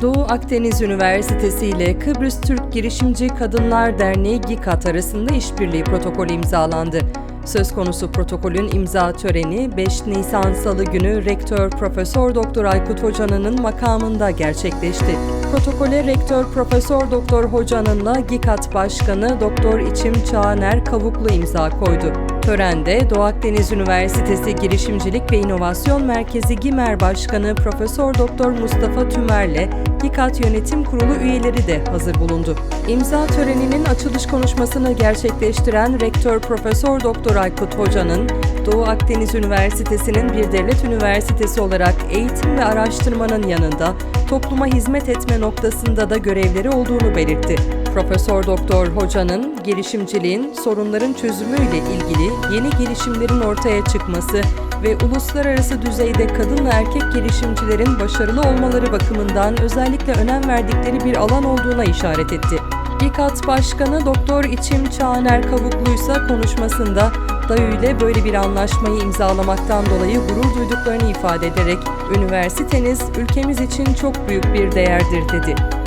Doğu Akdeniz Üniversitesi ile Kıbrıs Türk Girişimci Kadınlar Derneği GİKAT arasında işbirliği protokolü imzalandı. Söz konusu protokolün imza töreni 5 Nisan Salı günü Rektör Profesör Doktor Aykut Hocanı'nın makamında gerçekleşti. Protokole Rektör Profesör Doktor Hocanın'la GİKAT Başkanı Doktor İçim Çağaner Kavuklu imza koydu. Törende Doğu Akdeniz Üniversitesi Girişimcilik ve İnovasyon Merkezi GİMER Başkanı Profesör Doktor Mustafa Tümer'le GİKAT Yönetim Kurulu üyeleri de hazır bulundu. İmza töreninin açılış konuşmasını gerçekleştiren Rektör Profesör Doktor Aykut Hoca'nın Doğu Akdeniz Üniversitesi'nin bir devlet üniversitesi olarak eğitim ve araştırmanın yanında topluma hizmet etme noktasında da görevleri olduğunu belirtti. Profesör Doktor Hoca'nın girişimciliğin sorunların çözümüyle ilgili yeni girişimlerin ortaya çıkması ve uluslararası düzeyde kadın ve erkek girişimcilerin başarılı olmaları bakımından özellikle önem verdikleri bir alan olduğuna işaret etti. İKAT Başkanı Doktor İçim Çağaner Kavuklu ise konuşmasında DAYÜ ile böyle bir anlaşmayı imzalamaktan dolayı gurur duyduklarını ifade ederek üniversiteniz ülkemiz için çok büyük bir değerdir dedi.